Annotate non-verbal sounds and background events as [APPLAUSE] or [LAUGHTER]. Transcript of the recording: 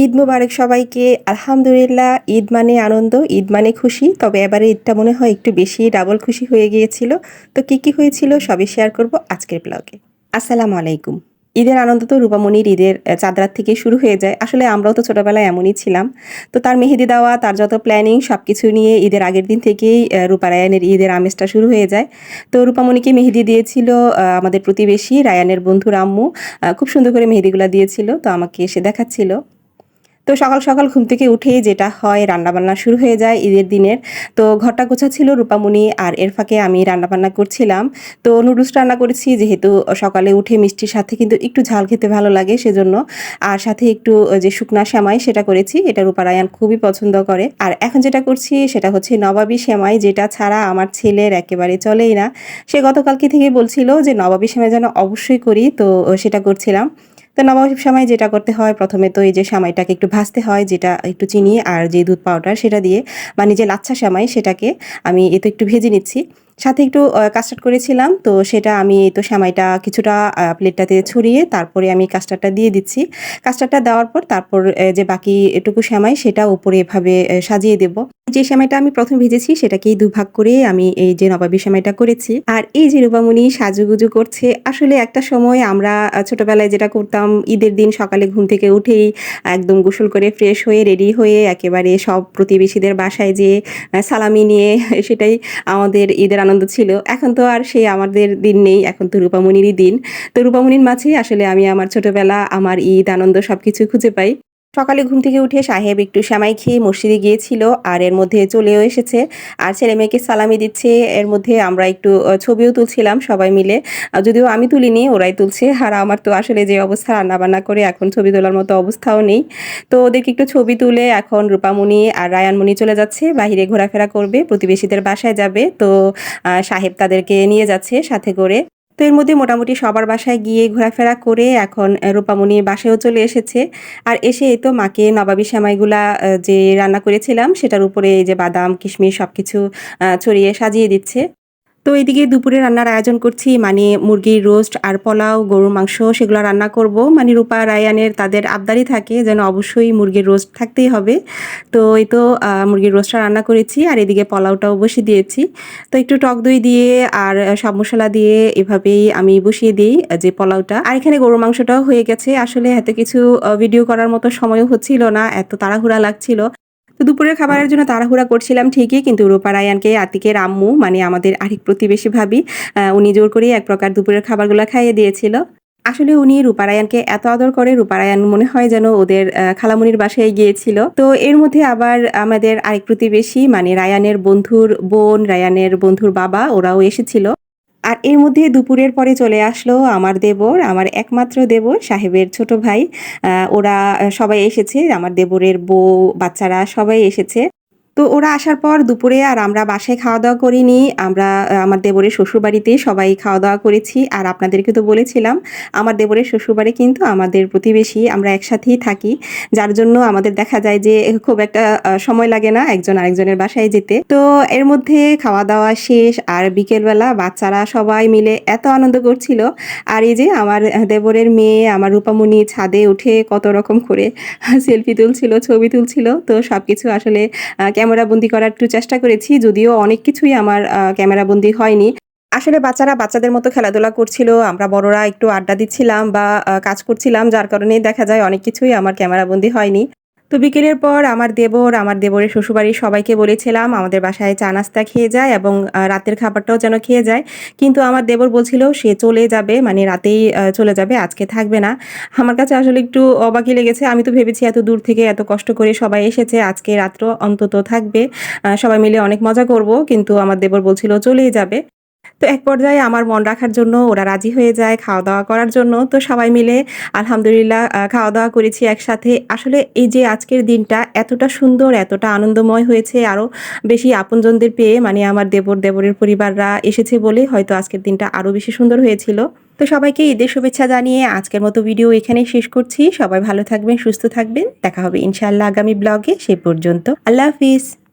ঈদ মুবারক সবাইকে। আলহামদুলিল্লাহ ঈদ মানে আনন্দ ঈদ মানে খুশি। তবে এবারে ঈদটা মনে হয় একটু বেশি ডাবল খুশি হয়ে গিয়েছিল। তো কি কি হয়েছিল সবই শেয়ার করব আজকের ব্লগে আসসালামু আলাইকুম। ঈদের আনন্দ তো রূপামণির ঈদের আহ, চাঁদ থেকে শুরু হয়ে যায়। আসলে আমরাও তো ছোটবেলায় এমনই ছিলাম। তো তার মেহেদি দেওয়া তার যত প্ল্যানিং সব কিছু নিয়ে ঈদের আগের দিন থেকেই রূপা রায়ানের ঈদের আমেজটা শুরু হয়ে যায়। তো রূপামণিকে মেহেদি দিয়েছিল আমাদের প্রতিবেশী রায়ানের বন্ধু রাম্মু। খুব সুন্দর করে মেহেদিগুলো দিয়েছিল। তো আমাকে এসে দেখাচ্ছিল। তো সকাল সকাল ঘুম থেকে উঠেই যেটা হয়, রান্নাবান্না শুরু হয়ে যায় ঈদের দিনের। তো ঘরটা গোছা ছিল রূপামণি আর এর ফাঁকে আমি রান্নাবান্না করছিলাম। তো নুডলস রান্না করেছি, যেহেতু সকালে উঠে মিষ্টির সাথে কিন্তু একটু ঝাল খেতে ভালো লাগে সেজন্য। আর সাথে একটু যে শুকনা সেমাই সেটা করেছি, এটা রূপারায়ান খুবই পছন্দ করে। আর এখন যেটা করছি সেটা হচ্ছে নবাবী সেমাই, যেটা ছাড়া আমার ছেলের একেবারে চলেই না। সে গতকালকে থেকে বলছিল যে, নবাবী সেমাই যেন অবশ্যই করি, তো সেটা করছিলাম। তো নবাব সময় যেটা করতে হয়, প্রথমে তো এই যে সামাইটাকে একটু ভাজতে হয়, যেটা একটু চিনি আর যে দুধ পাউডার সেটা দিয়ে মানে যে লাচ্ছা সামাই সেটাকে আমি এতে একটু ভেজে নিচ্ছি। সাথে একটু কাস্টার্ড করেছিলাম। তো সেটা আমি, তো সামাইটা কিছুটা প্লেটটাতে ছড়িয়ে তারপরে আমি কাস্টার্ডটা দিয়ে দিচ্ছি। কাস্টার্ডটা দেওয়ার পর তারপর যে বাকি এটুকু সেমাই সেটা উপরে এভাবে সাজিয়ে দেব। যে সেমাইটা আমি প্রথম ভেজেছি সেটাকেই দুভাগ করে আমি এই যে নবাবী সেমাইটা করেছি। আর এই যে রূপামণি সাজুগুজু করছে, আসলে একটা সময় আমরা ছোটবেলায় যেটা করতাম, ঈদের দিন সকালে ঘুম থেকে উঠেই একদম গোসল করে ফ্রেশ হয়ে রেডি হয়ে একেবারে সব প্রতিবেশীদের বাসায় যেয়ে সালামি নিয়ে, সেটাই আমাদের ঈদের আনন্দ ছিল। এখন তো আর সেই আমাদের দিন নেই, এখন তো রূপামণিরই দিন। তো রূপামণির মাঝেই আসলে আমি আমার ছোটবেলা, আমার ঈদ, আনন্দ সবকিছু খুঁজে পাই। সকালে ঘুম থেকে উঠে সাহেব একটু সামাই খেয়ে মসজিদে গিয়েছিল আর এর মধ্যে চলেও এসেছে। আর ছেলে মেয়েকে সালামি দিচ্ছে, এর মধ্যে আমরা একটু ছবিও তুলছিলাম সবাই মিলে। যদিও আমি তুলিনি, ওরাই তুলছে। আর আমার তো আসলে যে অবস্থা রান্নাবান্না করে এখন ছবি তোলার মতো অবস্থাও নেই। তো ওদেরকে একটু ছবি তুলে এখন রূপামণি আর রায়ানমণি চলে যাচ্ছে, বাইরে ঘোরাফেরা করবে, প্রতিবেশীদের বাসায় যাবে। তো সাহেব তাদেরকে নিয়ে যাচ্ছে সাথে করে। তো এর মধ্যে মোটামুটি সবার বাসায় গিয়ে ঘোরাফেরা করে এখন রূপামণির বাসায়ও চলে এসেছে। আর এসে এই তো মাকে নবাবী শ্যামাইগুলা যে রান্না করেছিলাম, সেটার উপরে এই যে বাদাম, কিশমিশ সব কিছু ছড়িয়ে সাজিয়ে দিচ্ছে। তো এদিকে দুপুরে রান্নার আয়োজন করছি মানে মুরগির রোস্ট আর পোলাও, গরুর মাংস, সেগুলো রান্না করব। মানে রূপা, রায়ানের তাদের আবদারি থাকে যেন অবশ্যই মুরগির রোস্ট থাকতেই হবে। তো এই তো মুরগির রোস্টটা রান্না করেছি আর এদিকে পোলাওটাও বসিয়ে দিয়েছি। তো একটু টক দই দিয়ে আর সব মশলা দিয়ে এভাবেই আমি বসিয়ে দিই যে পোলাওটা। আর এখানে গরুর মাংসটাও হয়ে গেছে। আসলে এত কিছু ভিডিও করার মতো সময়ও হচ্ছিল না, এত তাড়াহুড়া লাগছিল। তো দুপুরের খাবারের জন্য তাড়াহুড়া করছিলাম ঠিকই, কিন্তু রূপা রায়ানকে, আতিকের আম্মু মানে আমাদের আরেক প্রতিবেশী ভাবি উনি জোর করে এক প্রকার দুপুরের খাবারগুলো খাইয়ে দিয়েছিল। আসলে উনি রূপারায়ানকে এত আদর করে রূপারায়ান মনে হয় যেন ওদের খালামুনির বাসায় গিয়েছিল। তো এর মধ্যে আবার আমাদের আরেক প্রতিবেশী মানে রায়ানের বন্ধুর বোন, রায়ানের বন্ধুর বাবা, ওরাও এসেছিল। আর এর মধ্যে দুপুরের পরে চলে আসলো আমার দেবর, আমার একমাত্র দেবর সাহেবের ছোট ভাই। ওরা সবাই এসেছে, আমার দেবরের বউ, বাচ্চারা সবাই এসেছে। তো ওরা আসার পর দুপুরে আর আমরা বাসায় খাওয়া দাওয়া করিনি। আমরা আমার দেবরের শ্বশুরবাড়িতে সবাই খাওয়া দাওয়া করেছি। আর আপনাদেরকে তো বলেছিলাম, আমার দেবরের শ্বশুরবাড়ি কিন্তু আমাদের প্রতিবেশী, আমরা একসাথেই থাকি। যার জন্য আমাদের দেখা যায় যে খুব একটা সময় লাগে না একজন আরেকজনের বাসায় যেতে। তো এর মধ্যে খাওয়া দাওয়া শেষ আর বিকেলবেলা বাচ্চারা সবাই মিলে এত আনন্দ করছিল। আর এই যে আমার দেবরের মেয়ে, আমার রূপামণি ছাদে উঠে কত রকম করে [LAUGHS] সেলফি তুলছিল, ছবি তুলছিল। তো সবকিছু আসলে ক্যামেরা বন্দি করার একটু চেষ্টা করেছি, যদিও অনেক কিছুই আমার ক্যামেরা বন্দি হয়নি। আসলে বাচ্চারা বাচ্চাদের মতো খেলাধুলা করছিল, আমরা বড়রা একটু আড্ডা দিচ্ছিলাম বা কাজ করছিলাম, যার কারণেই দেখা যায় অনেক কিছুই আমার ক্যামেরা বন্দি হয়নি। তো বিকেলের পর আমার দেবর, আমার দেবরের শ্বশুরবাড়ির সবাইকে বলেছিলাম আমাদের বাসায় চা নাস্তা খেয়ে যায় এবং রাতের খাবারটাও যেন খেয়ে যায়। কিন্তু আমার দেবর বলছিল, সে চলে যাবে মানে রাতেই চলে যাবে, আজকে থাকবে না। আমার কাছে আসলে একটু অবাকই লেগেছে। আমি তো ভেবেছি এত দূর থেকে এত কষ্ট করে সবাই এসেছে, আজকে রাত্র অন্তত থাকবে। সবাই মিলে অনেক মজা করব, কিন্তু আমার দেবর বলছিল, চলেই যাবে। তো এক পর্যায়ে আমার মন রাখার জন্য ওরা রাজি হয়ে যায় খাওয়া দাওয়া করার জন্য। তো সবাই মিলে আলহামদুলিল্লাহ খাওয়া দাওয়া করেছি একসাথে। আসলে এই যে আজকের দিনটা এতটা সুন্দর, এতটা আনন্দময় হয়েছে আরও বেশি আপনজনদের পেয়ে মানে আমার দেবর, দেবরের পরিবাররা এসেছে বলে হয়তো আজকের দিনটা আরও বেশি সুন্দর হয়েছিল। তো সবাইকে ঈদের শুভেচ্ছা জানিয়ে আজকের মতো ভিডিও এখানে শেষ করছি। সবাই ভালো থাকবেন, সুস্থ থাকবেন। দেখা হবে ইনশাআল্লাহ আগামী ব্লগে সে পর্যন্ত। আল্লাহ হাফিজ।